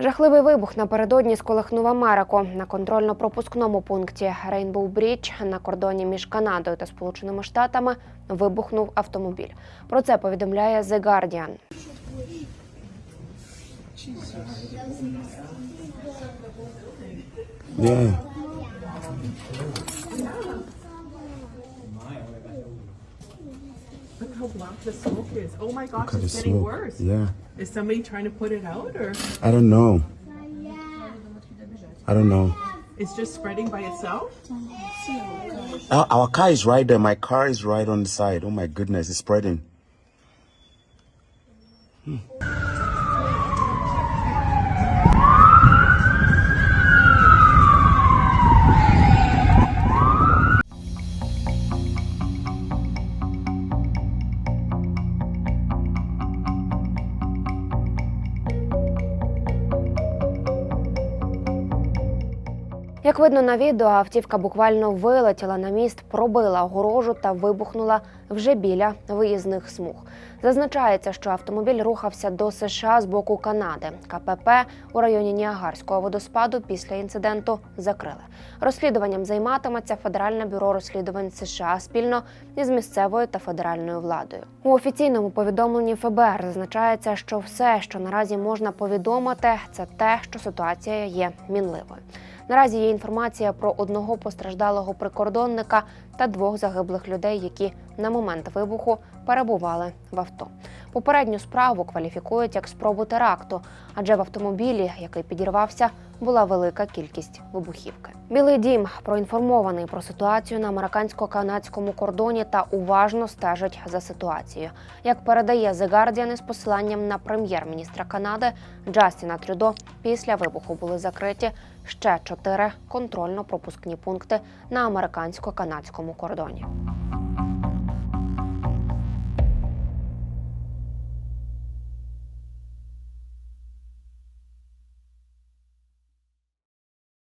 Жахливий вибух напередодні сколихнув Америку на контрольно-пропускному пункті Рейнбоу Брідж на кордоні між Канадою та Сполученими Штатами вибухнув автомобіль. Про це повідомляє The Guardian. Yeah. How black the smoke is. Oh my gosh, it's getting smoke. worse. Yeah. Is somebody trying to put it out or I don't know. I don't know. it's just spreading by itself? Our, our car is right there. My car is right on the side. Oh my goodness, it's spreading. Hmm. Як видно на відео, автівка буквально вилетіла на міст, пробила огорожу та вибухнула вже біля виїзних смуг. Зазначається, що автомобіль рухався до США з боку Канади. КПП у районі Ніагарського водоспаду після інциденту закрили. Розслідуванням займатиметься Федеральне бюро розслідувань США спільно із місцевою та федеральною владою. У офіційному повідомленні ФБР зазначається, що все, що наразі можна повідомити, це те, що ситуація є мінливою. Наразі є інформація про одного постраждалого прикордонника та двох загиблих людей, які на момент вибуху перебували в авто. Попередню справу кваліфікують як спробу теракту, адже в автомобілі, який підірвався, була велика кількість вибухівки. Білий дім проінформований про ситуацію на американсько-канадському кордоні та уважно стежить за ситуацією. Як передає The Guardian із посиланням на прем'єр-міністра Канади Джастіна Трюдо, після вибуху були закриті ще чотири контрольно-пропускні пункти на американсько-канадському кордоні.